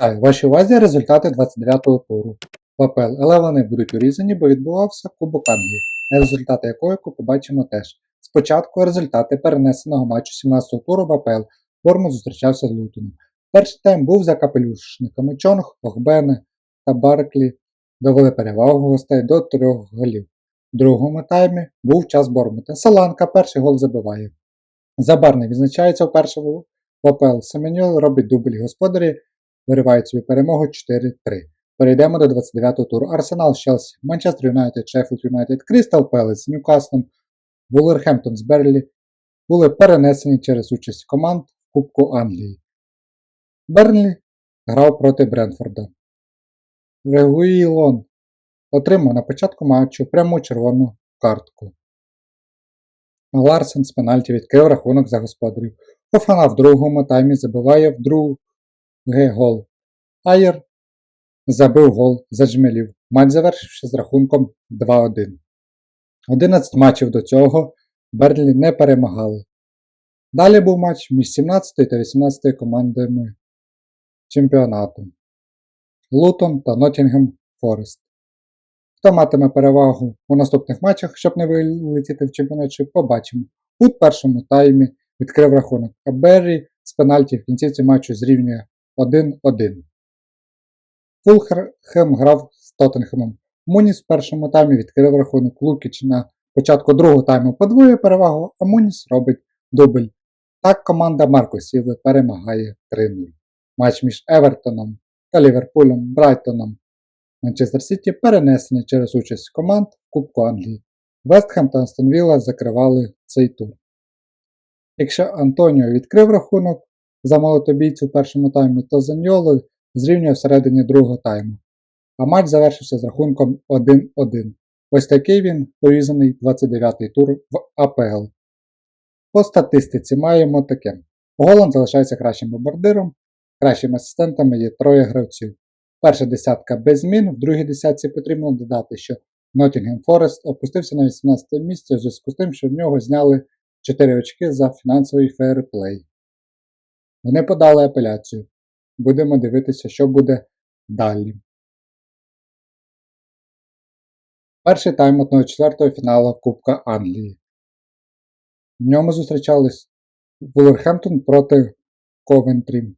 Вітаю, вашій увазі результати 29-го туру. В АПЛ, але вони будуть урізані, бо відбувався Кубок Англії, результати якої побачимо теж. Спочатку результати перенесеного матчу 17-го туру в АПЛ. Бормут зустрічався з Лутоном. Перший тайм був за капелюшниками Чонг, Охбене та Барклі довели перевагу гостей до трьох голів. В другому таймі був час Бормута. Саланка перший гол забиває. Забарний відзначається вперше в АПЛ. Семенюл робить дубль господарі виривають собі перемогу 4-3. Перейдемо до 29-го туру. Арсенал, Челсі, Манчестер Юнайтед, Шеффілд Юнайтед, Крістал Пелес Ньюкаслом, Вулверхемптон з Берлі були перенесені через участь команд в Кубку Англії. Берлі грав проти Бренфорда. Регуїлон отримав на початку матчу пряму червону картку. Ларсен з пенальті відкрив рахунок за господарів. Офана в другому таймі забиває в другу Г. Гол. Аєр забив гол за Джмелів. Матч завершився з рахунком 2-1. 11 матчів до цього Берлі не перемагали. Далі був матч між 17 та 18 командами чемпіонату Лутон та Ноттінгем Форест. Хто матиме перевагу у наступних матчах, щоб не вилетіти в чемпіонаті, побачимо. У першому таймі відкрив рахунок, а Беррі з пенальті в кінцівці матчу зрівнює 1-1. Фулхем грав з Тоттенхемом. Муніс в першому таймі відкрив рахунок Лукіч на початку другого тайму подвоює перевагу, а Муніс робить дубль. Так команда Марко Сіли перемагає 3-0. Матч між Евертоном та Ліверпулем, Брайтоном. Манчестер Сіті перенесений через участь команд в Кубку Англії. Вестхем та Астон Вілла закривали цей тур. Якщо Антоніо відкрив рахунок, за молотобійцю в першому таймі, то Заньоло зрівнює всередині другого тайму. А матч завершився з рахунком 1-1. Ось такий він порізаний 29-й тур в АПЛ. По статистиці маємо таке. Голланд залишається кращим бомбардиром, кращими асистентами є троє гравців. Перша десятка без змін, в другій десятці потрібно додати, що Nottingham Forest опустився на 18 місце у зв'язку з тим, що в нього зняли 4 очки за фінансовий фейерплей. Вони подали апеляцію. Будемо дивитися, що буде далі. Перший тайм 1-4 фіналу Кубка Англії. В ньому зустрічались Вулверхемптон проти Ковентрі.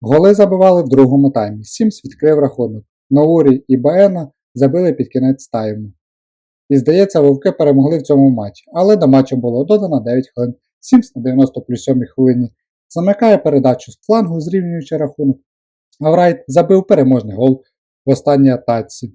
Голи забивали в другому таймі. Сімс відкрив рахунок. Наурі і Баена забили під кінець тайму. І здається, вовки перемогли в цьому матчі, але до матчу було додано 9 хвилин. Сімс на 90 плюс 7 хвилині замикає передачу з флангу, зрівнюючи рахунок. А Врайт забив переможний гол в останній атаці.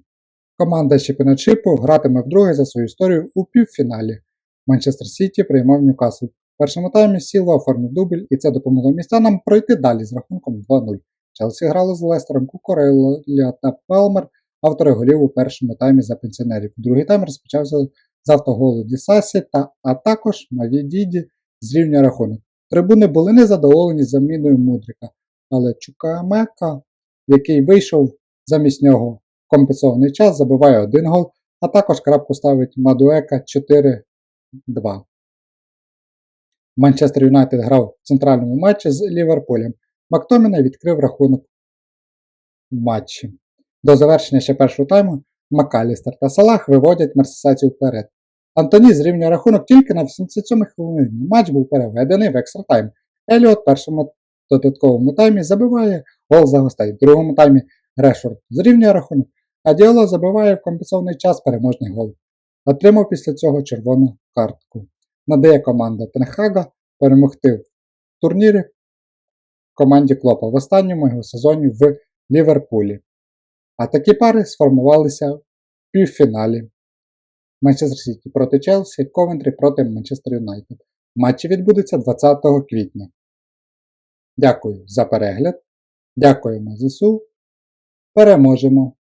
Команда Чемпіоншипу гратиме вдруге за свою історію у півфіналі. Манчестер Сіті приймав Ньюкасл. В першому таймі Сілва оформив дубль, і це допомогло містянам пройти далі з рахунком 2-0. Челсі грали з Лестером Кукорелля та Пелмер, автори голів у першому таймі за пенсіонерів. Другий тайм розпочався з автоголу Дісасі, та, а також Мавідіді зрівнює рахунок. Трибуни були незадоволені заміною Мудрика, але Чукамека, який вийшов замість нього компенсований час, забиває один гол, а також крапку ставить Мадуека 4-2. Манчестер Юнайтед грав в центральному матчі з Ліверпулем. Мактоміна відкрив рахунок в матчі. До завершення ще першого тайму Макалістер та Салах виводять мерсесацію вперед. Антоні зрівнює рахунок тільки на 87 хвилині. Матч був переведений в екстра тайм. Еліот в першому додатковому таймі забиває гол за гостей. В другому таймі Решфорд зрівнює рахунок, а Діоло забиває в компенсований час переможний гол. Отримав після цього червону картку. Надає команда Тенхага перемогти в турнірі команді Клопа в останньому його сезоні в Ліверпулі. А такі пари сформувалися в півфіналі. Манчестер Сіті проти Челсі, Ковентрі проти Манчестер Юнайтед. Матчі відбудуться 20 квітня. Дякую за перегляд. Дякуємо ЗСУ. Переможемо!